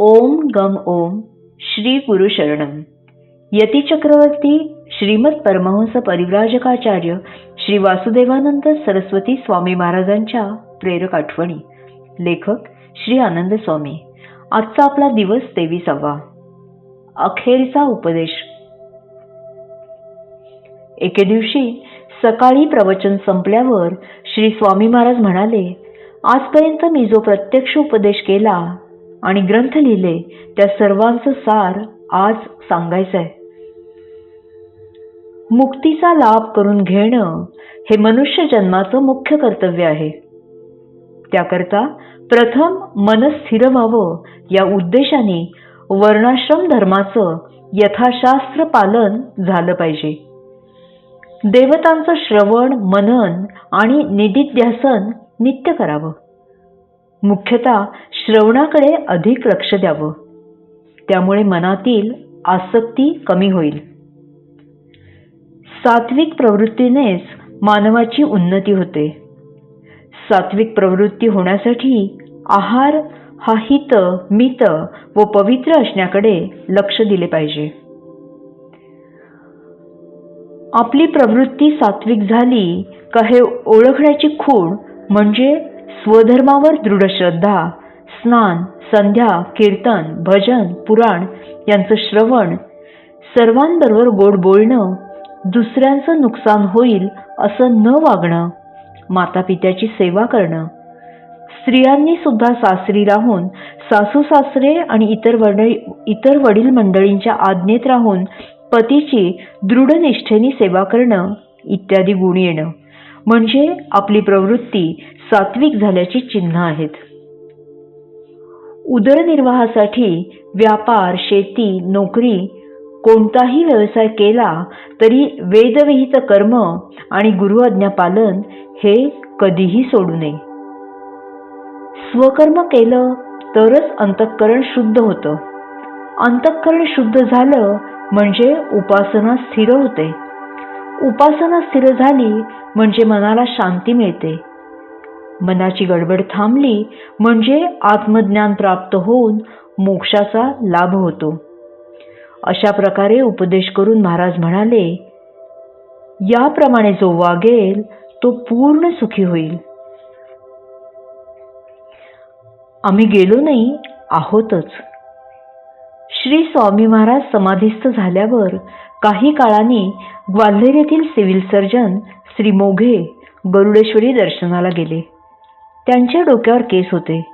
ओम गम ओम श्री गुरु यतीचक्रवर्ती यती श्रीमद परमहंस परिव्राजकाचार्य श्री वासुदेवानंद सरस्वती स्वामी महाराजांच्या प्रेरक आठवणी. लेखक श्री आनंद स्वामी. आजचा आपला दिवस तेविसावा. अखेरचा उपदेश. एके दिवशी सकाळी प्रवचन संपल्यावर श्री स्वामी महाराज म्हणाले आजपर्यंत मी जो प्रत्यक्ष उपदेश केला आणि ग्रंथ लिहिले त्या सर्वांचं सार आज सांगायचं आहे मुक्तीचा लाभ करून घेणं हे मनुष्य जन्माचं मुख्य कर्तव्य आहे. त्याकरता प्रथम मन स्थिर व्हावं या उद्देशाने वर्णाश्रम धर्माचं यथाशास्त्र पालन झालं पाहिजे. देवतांचं श्रवण मनन आणि निदिध्यासन नित्य करावं. मुख्यतः श्रवणाकडे अधिक लक्ष द्यावं. त्यामुळे मनातील आसक्ती कमी होईल. सात्विक प्रवृत्तीनेच मानवाची उन्नती होते. सात्विक प्रवृत्ती होण्यासाठी आहार हा हित मित व पवित्र असण्याकडे लक्ष दिले पाहिजे. आपली प्रवृत्ती सात्विक झाली का हे ओळखण्याची खूण म्हणजे स्वधर्मावर दृढ श्रद्धा स्नान संध्या कीर्तन भजन पुराण यांचं श्रवण सर्वांबरोबर गोड बोलणं दुसऱ्यांचं नुकसान होईल असं न वागणं मातापित्याची सेवा करणं. स्त्रियांनी सुद्धा सासरी राहून सासू सासरे आणि इतर वडील इतर वडील मंडळींच्या आज्ञेत राहून पतीची दृढ निष्ठेने सेवा करणं इत्यादी गुण येणं. म्हणजे आपली प्रवृत्ती सात्विक झाल्याची चिन्ह आहेत. उदरनिर्वाहासाठी व्यापार शेती नोकरी कोणताही व्यवसाय केला तरी वेदविहित कर्म आणि गुरु आज्ञा पालन हे कधीही सोडू नये. स्वकर्म केलं तरच अंतःकरण शुद्ध होतं. अंतःकरण शुद्ध झालं म्हणजे उपासना स्थिर होते. उपासना स्थिर झाली म्हणजे मनाला शांती मिळते. मनाची गडबड थांबली म्हणजे आत्मज्ञान प्राप्त होऊन मोक्षाचा लाभ होतो. अशा प्रकारे उपदेश करून महाराज म्हणाले याप्रमाणे जो वागेल तो पूर्ण सुखी होईल. आम्ही गेलो नाही आहोतच. श्री स्वामी महाराज समाधीस्थ झाल्यावर काही काळाने ग्वाल्हेर येथील सिव्हिल सर्जन श्री मोघे गरुडेश्वरी दर्शनाला गेले. त्यांच्या डोक्यावर केस होते.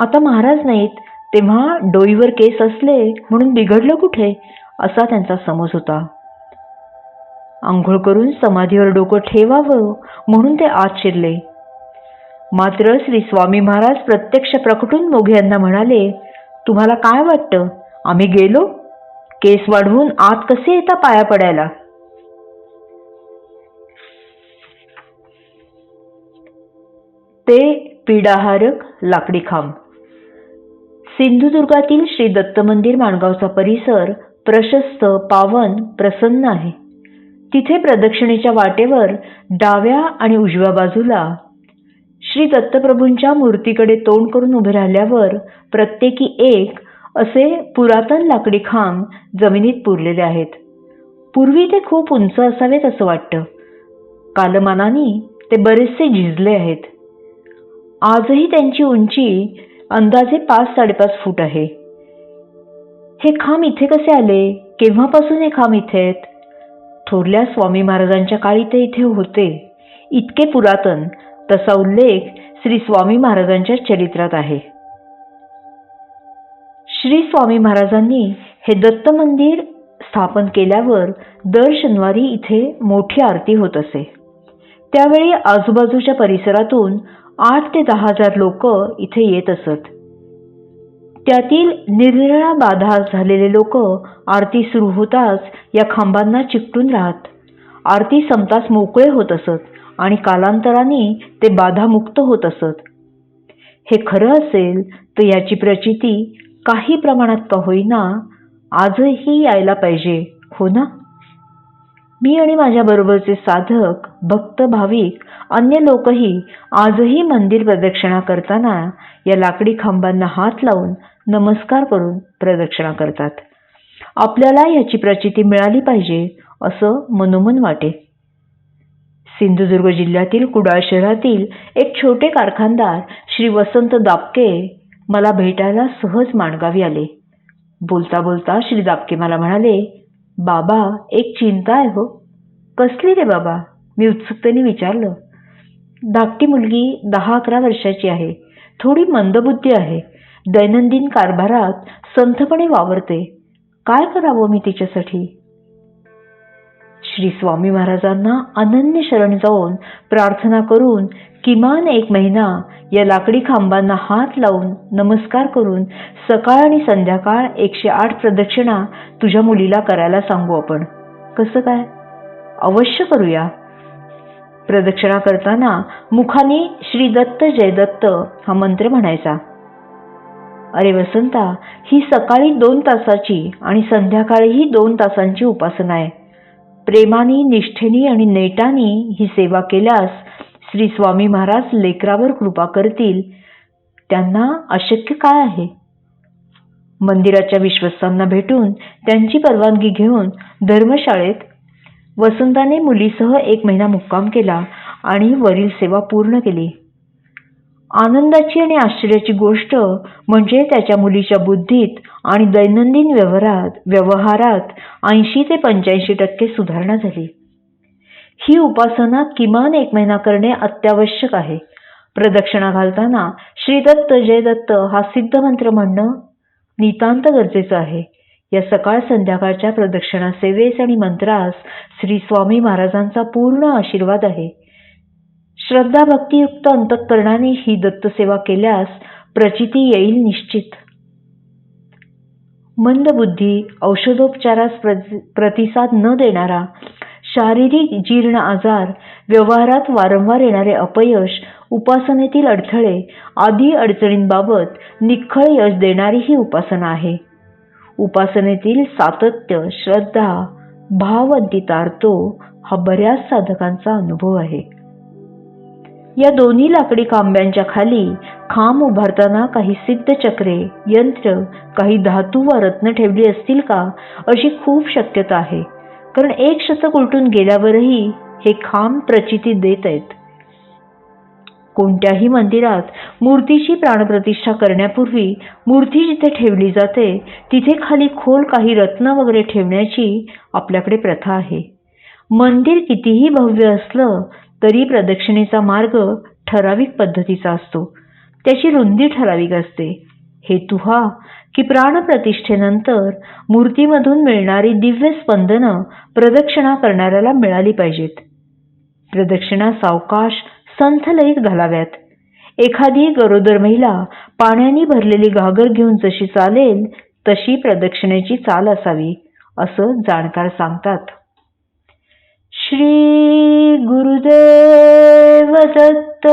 आता महाराज नाहीत तेव्हा डोईवर केस असले म्हणून बिघडलं कुठे? असा त्यांचा समज होता. आंघोळ करून समाधीवर डोकं ठेवावं म्हणून ते आत शिरले. मात्र श्री स्वामी महाराज प्रत्यक्ष प्रकटून मोघे यांना म्हणाले तुम्हाला काय वाटतं? आम्ही गेलो? केस वाढवून आत कसे येता पाया पडायला? ते पीडाहारक लाकडी खांब सिंधुदुर्गातील श्री दत्त मंदिर माणगावचा परिसर प्रशस्त पावन प्रसन्न आहे. तिथे प्रदक्षिणेच्या वाटेवर डाव्या आणि उजव्या बाजूला श्री दत्तप्रभूंच्या मूर्तीकडे तोंड करून उभे राहिल्यावर प्रत्येकी एक असे पुरातन लाकडी खांब जमिनीत पुरलेले आहेत. पूर्वी ते खूप उंच असावेत असं वाटतं. कालमानाने ते बरेचसे झिजले आहेत. आजही त्यांची उंची अंदाजे पाच साडेपाच फूट आहे. हे खांब इथे कसे आले? केव्हापासून हे खांब इथे आहेत? थोरल्या स्वामी महाराजांच्या काळी ते इथे होते. इतके पुरातन तसा उल्लेख श्री स्वामी महाराजांच्या चरित्रात आहे. श्री स्वामी महाराजांनी हे दत्त मंदिर स्थापन केल्यावर दर शनिवारी इथे मोठी आरती होत असे. त्यावेळी आजूबाजूच्या परिसरातून आठ ते दहा हजार लोक इथे येत असत. त्यातील निरनिराळ्या बाधा झालेले लोक आरती सुरू होताच या खांबांना चिकटून राहत. आरती संपताच मोकळे होत असत आणि कालांतराने ते बाधामुक्त होत असत. हे खरं असेल तर याची प्रचिती काही प्रमाणात का होईना आजही यायला पाहिजे हो ना? मी आणि माझ्याबरोबरचे साधक भक्त भाविक अन्य लोकही आजही मंदिर प्रदक्षिणा करताना या लाकडी खांबांना हात लावून नमस्कार करून प्रदक्षिणा करतात. आपल्याला याची प्रचिती मिळाली पाहिजे असं मनोमन वाटे. सिंधुदुर्ग जिल्ह्यातील कुडाळ शहरातील एक छोटे कारखानदार श्री वसंत दापके मला भेटायला सहज माणगावी आले. बोलता बोलता श्री दापके मला म्हणाले बाबा एक चिंता आहे हो. कसली रे बाबा? मी उत्सुकतेने विचारलं. धाकटी मुलगी दहा अकरा वर्षाची आहे. थोडी मंदबुद्धी आहे. दैनंदिन कारभारात संथपणे वावरते. काय करावं मी तिच्यासाठी? श्री स्वामी महाराजांना अनन्य शरण जाऊन प्रार्थना करून किमान एक महिना या लाकडी खांबांना हात लावून नमस्कार करून सकाळ आणि संध्याकाळ एकशे आठ प्रदक्षिणा तुझ्या मुलीला करायला सांगू आपण. कसं काय? अवश्य करूया. प्रदक्षिणा करताना मुखाने श्री दत्त जय दत्त हा मंत्र म्हणायचा. अरे वसंता ही सकाळी दोन तासाची आणि संध्याकाळीही दोन तासांची उपासना आहे. प्रेमाने निष्ठेने आणि नेटाने ही सेवा केल्यास श्री स्वामी महाराज लेकरावर कृपा करतील. त्यांना अशक्य काय आहे? मंदिराच्या विश्वस्तांना भेटून त्यांची परवानगी घेऊन धर्मशाळेत वसंताने मुलीसह एक महिना मुक्काम केला आणि वरील सेवा पूर्ण केली. आनंदाची आणि आश्चर्याची गोष्ट म्हणजे त्याच्या मुलीच्या बुद्धीत आणि दैनंदिन व्यवहारात व्यवहारात ऐंशी ते पंच्याऐंशी टक्के सुधारणा झाली. ही उपासना किमान एक महिना करणे अत्यावश्यक आहे. प्रदक्षिणा घालताना श्री दत्त जय दत्त हा सिद्ध मंत्र म्हणणं नितांत गरजेचं आहे. या सकाळ संध्याकाळच्या प्रदक्षिणा सेवेस आणि मंत्रास श्री स्वामी महाराजांचा पूर्ण आशीर्वाद आहे. श्रद्धा भक्तियुक्त अंतःकरणाने ही दत्तसेवा केल्यास प्रचिती येईल निश्चित. मंदबुद्धी औषधोपचारास प्र प्रतिसाद न देणारा शारीरिक जीर्ण आजार व्यवहारात वारंवार येणारे अपयश उपासनेतील अडथळे आदी अडचणींबाबत निखळ यश देणारी ही उपासना आहे. उपासनेतील सातत्य श्रद्धा भावंतितार्तो हा बऱ्याच साधकांचा अनुभव आहे. या दोन्ही लाकडी खांब्यांच्या खाली खांब उभारताना काही सिद्ध चक्रे यंत्र काही धातू वा रत्न ठेवली असतील का अशी खूप शक्यता आहे. कारण एक शतक उलटून गेल्यावरही हे खांब प्रचिती देत आहेत. कोणत्याही मंदिरात मूर्तीची प्राणप्रतिष्ठा करण्यापूर्वी मूर्ती जिथे ठेवली जाते तिथे खाली खोल काही रत्न वगैरे ठेवण्याची आपल्याकडे प्रथा आहे. मंदिर कितीही भव्य असलं तरी प्रदक्षिणेचा मार्ग ठराविक पद्धतीचा असतो. त्याची रुंदी ठराविक असते. हेतू हा की प्राणप्रतिष्ठेनंतर मूर्तीमधून मिळणारी दिव्य स्पंदनं प्रदक्षिणा करणाऱ्याला मिळाली पाहिजेत. प्रदक्षिणा सावकाश संथलयीत घालाव्यात. एखादी गरोदर महिला पाण्याने भरलेली घागर घेऊन जशी चालेल तशी प्रदक्षिणेची चाल असावी असं जाणकार सांगतात. श्री गुरुदेव दत्त!